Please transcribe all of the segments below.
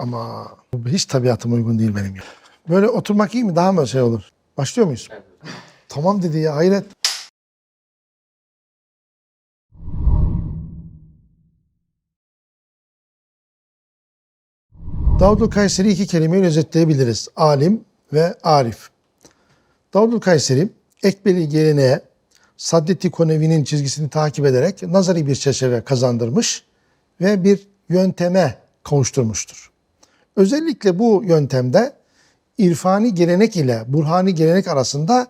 Ama bu hiç tabiatıma uygun değil benim ya. Böyle oturmak iyi mi? Daha mı şey olur? Başlıyor muyuz? Tamam dedi ya hayret. Davudul Kayseri iki kelimeyle özetleyebiliriz. Alim ve arif. Davudul Kayseri ekbeli geleneğe Saddettin Konevi'nin çizgisini takip ederek nazari bir çerçeve kazandırmış ve bir yönteme kavuşturmuştur. Özellikle bu yöntemde irfani gelenek ile burhani gelenek arasında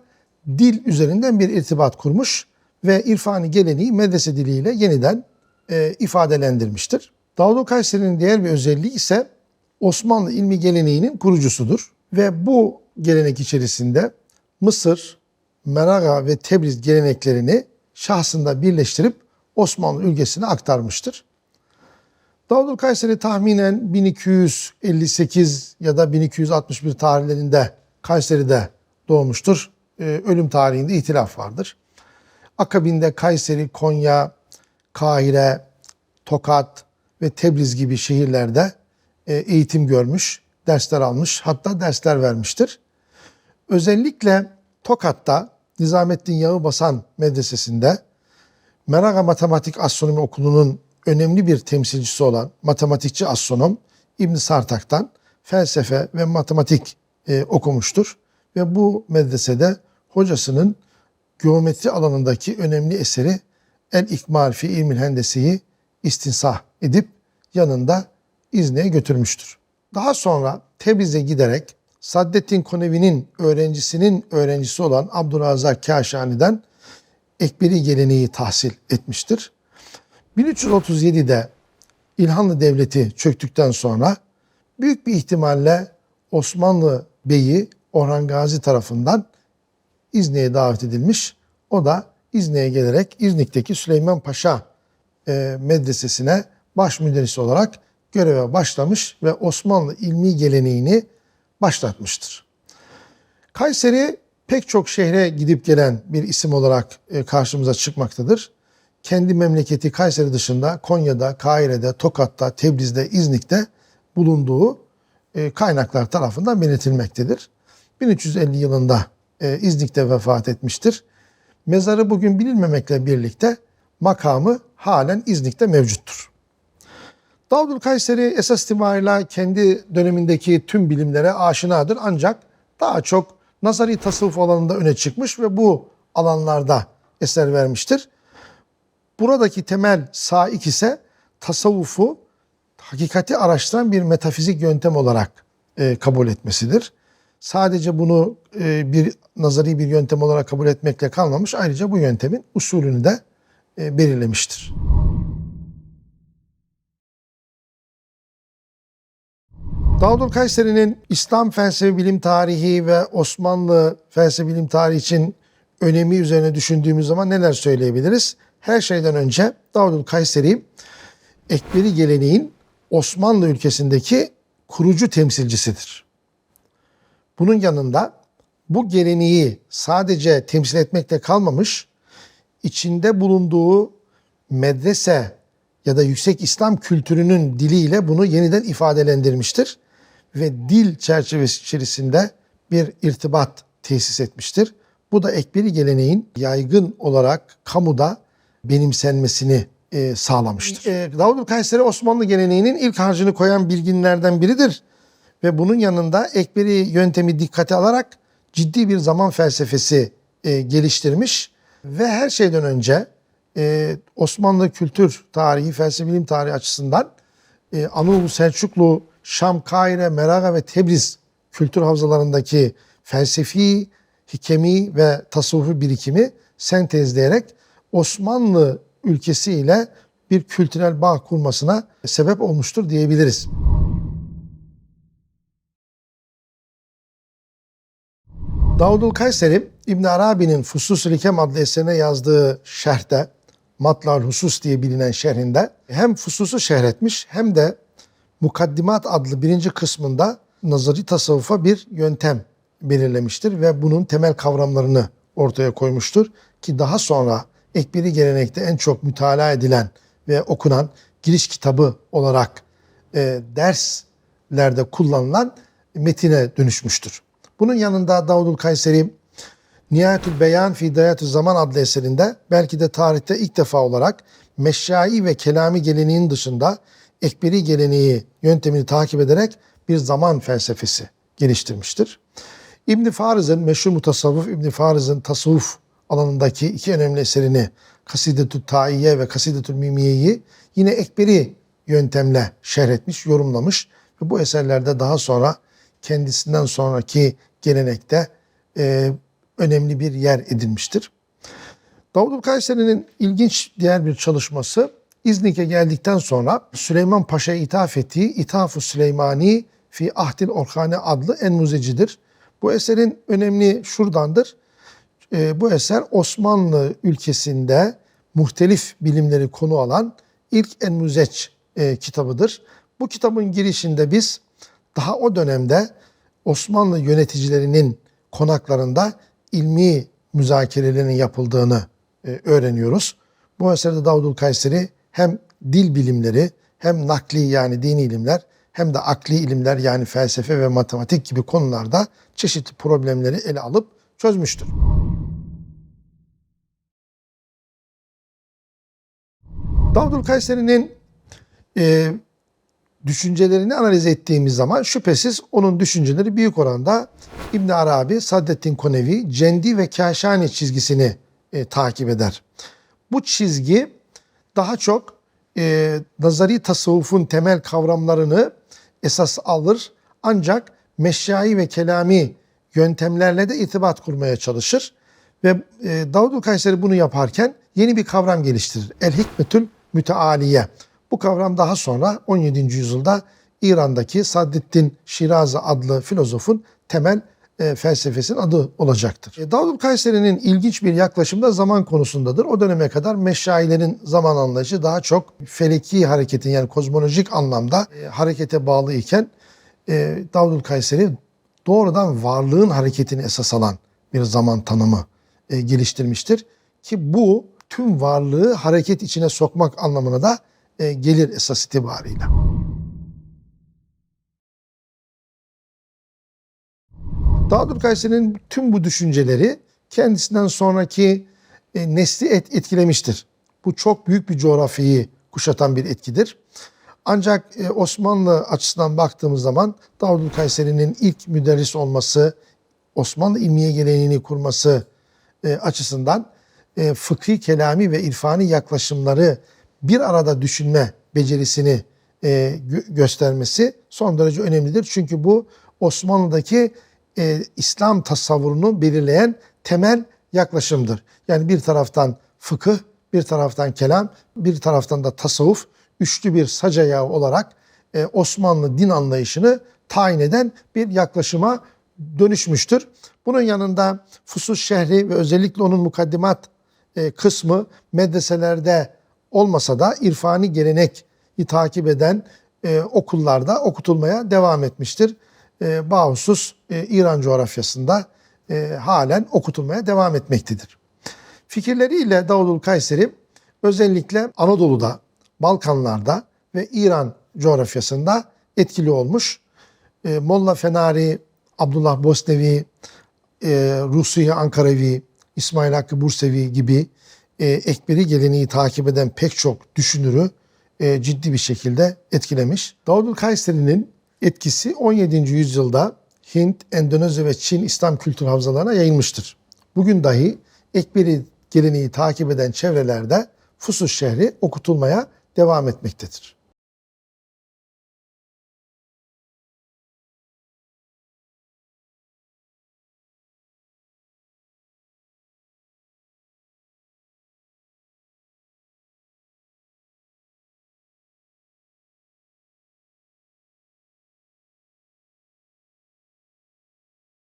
dil üzerinden bir irtibat kurmuş ve irfani geleneği medrese diliyle yeniden e, ifadelendirmiştir. Davud Kayseri'nin diğer bir özelliği ise Osmanlı ilmi geleneğinin kurucusudur ve bu gelenek içerisinde Mısır, Meraga ve Tebriz geleneklerini şahsında birleştirip Osmanlı ülkesine aktarmıştır. Davud Kayseri tahminen 1258 ya da 1261 tarihlerinde Kayseri'de doğmuştur. Ee, ölüm tarihinde ihtilaf vardır. Akabinde Kayseri, Konya, Kahire, Tokat ve Tebriz gibi şehirlerde e, eğitim görmüş, dersler almış, hatta dersler vermiştir. Özellikle Tokat'ta Nizamettin Yağıbasan Medresesi'nde Meraga Matematik Astronomi Okulu'nun önemli bir temsilcisi olan matematikçi astronom İbn Sartak'tan felsefe ve matematik e, okumuştur. Ve bu medresede hocasının geometri alanındaki önemli eseri El İkmal fi İlmil Hendese'yi istinsah edip yanında İzne'ye götürmüştür. Daha sonra Tebriz'e giderek Saddettin Konevi'nin öğrencisinin öğrencisi olan Abdurrazak Kaşani'den ekberi geleneği tahsil etmiştir. 1337'de İlhanlı Devleti çöktükten sonra büyük bir ihtimalle Osmanlı Beyi Orhan Gazi tarafından İznik'e davet edilmiş. O da İznik'e gelerek İznik'teki Süleyman Paşa e, medresesine baş müderris olarak göreve başlamış ve Osmanlı ilmi geleneğini başlatmıştır. Kayseri pek çok şehre gidip gelen bir isim olarak e, karşımıza çıkmaktadır. Kendi memleketi Kayseri dışında Konya'da, Kahire'de, Tokat'ta, Tebriz'de, İznik'te bulunduğu e, kaynaklar tarafından belirtilmektedir. 1350 yılında e, İznik'te vefat etmiştir. Mezarı bugün bilinmemekle birlikte makamı halen İznik'te mevcuttur. Davudül Kayseri esas itibariyle kendi dönemindeki tüm bilimlere aşinadır ancak daha çok nazari tasavvuf alanında öne çıkmış ve bu alanlarda eser vermiştir. Buradaki temel saik ise tasavvufu hakikati araştıran bir metafizik yöntem olarak e, kabul etmesidir. Sadece bunu e, bir nazari bir yöntem olarak kabul etmekle kalmamış. Ayrıca bu yöntemin usulünü de e, belirlemiştir. Davudul Kayseri'nin İslam felsefe bilim tarihi ve Osmanlı felsefe bilim tarihi için önemi üzerine düşündüğümüz zaman neler söyleyebiliriz? Her şeyden önce Davudul Kayseri Ekberi geleneğin Osmanlı ülkesindeki kurucu temsilcisidir. Bunun yanında bu geleneği sadece temsil etmekle kalmamış, içinde bulunduğu medrese ya da yüksek İslam kültürünün diliyle bunu yeniden ifadelendirmiştir ve dil çerçevesi içerisinde bir irtibat tesis etmiştir. Bu da ekberi geleneğin yaygın olarak kamuda benimsenmesini e, sağlamıştır. E, Davudül Kayseri Osmanlı geleneğinin ilk harcını koyan bilginlerden biridir. Ve bunun yanında ekberi yöntemi dikkate alarak ciddi bir zaman felsefesi e, geliştirmiş. Ve her şeyden önce e, Osmanlı kültür tarihi, felsefe bilim tarihi açısından e, Anadolu Selçuklu, Şam, Kahire, Meraga ve Tebriz kültür havzalarındaki felsefi, hikemi ve tasavvufi birikimi sentezleyerek Osmanlı ülkesiyle bir kültürel bağ kurmasına sebep olmuştur diyebiliriz. Davudul Kayseri İbn Arabi'nin Fusus-ül Hikem adlı eserine yazdığı şerhte Matlal Husus diye bilinen şerhinde hem Fusus'u şerhetmiş hem de Mukaddimat adlı birinci kısmında nazari tasavvufa bir yöntem belirlemiştir ve bunun temel kavramlarını ortaya koymuştur. Ki daha sonra Ekberi gelenekte en çok mütalaa edilen ve okunan giriş kitabı olarak e, ders eserlerde kullanılan metine dönüşmüştür. Bunun yanında Davudul Kayseri Nihayetül Beyan fi Dayatü Zaman adlı eserinde belki de tarihte ilk defa olarak meşşai ve kelami geleneğin dışında ekberi geleneği yöntemini takip ederek bir zaman felsefesi geliştirmiştir. İbn Fariz'in meşhur mutasavvıf İbn Fariz'in tasavvuf alanındaki iki önemli eserini Kasidetü Taiye ve Kasidetül Mimiye'yi yine ekberi yöntemle şerh etmiş, yorumlamış ve bu eserlerde daha sonra kendisinden sonraki gelenekte e, önemli bir yer edinmiştir. Davud Kayseri'nin ilginç diğer bir çalışması İznik'e geldikten sonra Süleyman Paşa'ya ithaf ettiği İthaf-ı Süleymani fi Ahdil Orhane adlı en muzecidir. Bu eserin önemli şuradandır. E, bu eser Osmanlı ülkesinde muhtelif bilimleri konu alan ilk en müzeç e, kitabıdır. Bu kitabın girişinde biz daha o dönemde Osmanlı yöneticilerinin konaklarında ilmi müzakerelerin yapıldığını e, öğreniyoruz. Bu eserde Davudul Kayseri hem dil bilimleri hem nakli yani dini ilimler hem de akli ilimler yani felsefe ve matematik gibi konularda çeşitli problemleri ele alıp çözmüştür. Davudul Kayseri'nin e, düşüncelerini analiz ettiğimiz zaman şüphesiz onun düşünceleri büyük oranda İbn Arabi, Saddettin Konevi, Cendi ve Kaşani çizgisini e, takip eder. Bu çizgi daha çok e, nazari tasavvufun temel kavramlarını esas alır ancak meşyai ve kelami yöntemlerle de irtibat kurmaya çalışır. Ve e, Davud Kayseri bunu yaparken yeni bir kavram geliştirir. El hikmetül mütealiye. Bu kavram daha sonra 17. yüzyılda İran'daki Saddettin Şirazi adlı filozofun temel e, felsefesinin adı olacaktır. E, Davud Kayseri'nin ilginç bir yaklaşımda zaman konusundadır. O döneme kadar meşayilerin zaman anlayışı daha çok feleki hareketin yani kozmolojik anlamda e, harekete bağlı iken e, Davud Kayseri doğrudan varlığın hareketini esas alan bir zaman tanımı e, geliştirmiştir. Ki bu tüm varlığı hareket içine sokmak anlamına da e, gelir esas itibarıyla. Dağdur Kayseri'nin tüm bu düşünceleri kendisinden sonraki e, nesli et, etkilemiştir. Bu çok büyük bir coğrafyayı kuşatan bir etkidir. Ancak e, Osmanlı açısından baktığımız zaman Davudül Kayseri'nin ilk müderris olması, Osmanlı ilmiye geleneğini kurması açısından e, fıkhi, kelami ve irfani yaklaşımları bir arada düşünme becerisini e, gö- göstermesi son derece önemlidir. Çünkü bu Osmanlı'daki e, İslam tasavvurunu belirleyen temel yaklaşımdır. Yani bir taraftan fıkıh, bir taraftan kelam, bir taraftan da tasavvuf üçlü bir sac olarak e, Osmanlı din anlayışını tayin eden bir yaklaşıma dönüşmüştür. Bunun yanında Fusus şehri ve özellikle onun mukaddimat e, kısmı medreselerde olmasa da irfani gelenek takip eden e, okullarda okutulmaya devam etmiştir. E, Bahusus e, İran coğrafyasında e, halen okutulmaya devam etmektedir. Fikirleriyle Davudul Kayseri özellikle Anadolu'da, Balkanlarda ve İran coğrafyasında etkili olmuş. Molla Fenari, Abdullah Bosnevi, e, Rusiye Ankarevi, İsmail Hakkı Bursevi gibi e, ekberi geleneği takip eden pek çok düşünürü e, ciddi bir şekilde etkilemiş. Davudul Kayseri'nin etkisi 17. yüzyılda Hint, Endonezya ve Çin İslam kültür havzalarına yayılmıştır. Bugün dahi ekberi geleneği takip eden çevrelerde Fusus şehri okutulmaya devam etmektedir.